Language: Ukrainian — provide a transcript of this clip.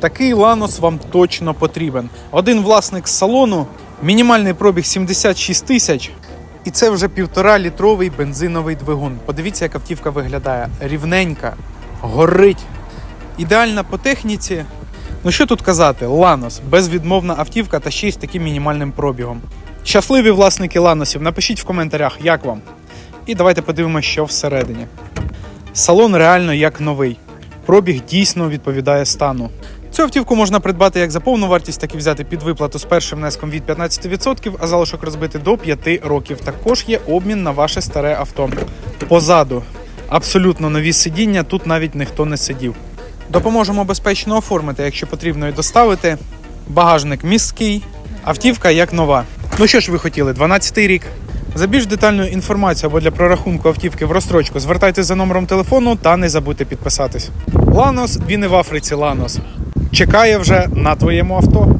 Такий ланос вам точно потрібен. Один власник з салону, мінімальний пробіг 76 тисяч. І це вже півтора літровий бензиновий двигун. Подивіться, як автівка виглядає. Рівненька, горить. Ідеальна по техніці. Ну що тут казати, Ланос, безвідмовна автівка та ще й з таким мінімальним пробігом. Щасливі власники Ланосів, напишіть в коментарях, як вам. І давайте подивимося, що всередині. Салон реально як новий. Пробіг дійсно відповідає стану. Цю автівку можна придбати як за повну вартість, так і взяти під виплату з першим внеском від 15%, а залишок розбити до 5 років. Також є обмін на ваше старе авто. Позаду абсолютно нові сидіння, тут навіть ніхто не сидів. Допоможемо безпечно оформити, якщо потрібно і доставити. Багажник міський, автівка як нова. Ну що ж ви хотіли, 12-й рік. За більш детальною інформацією або для прорахунку автівки в розстрочку звертайтеся за номером телефону та не забудьте підписатись. Ланос, він і в Африці Ланос. Чекає вже на твоєму авто.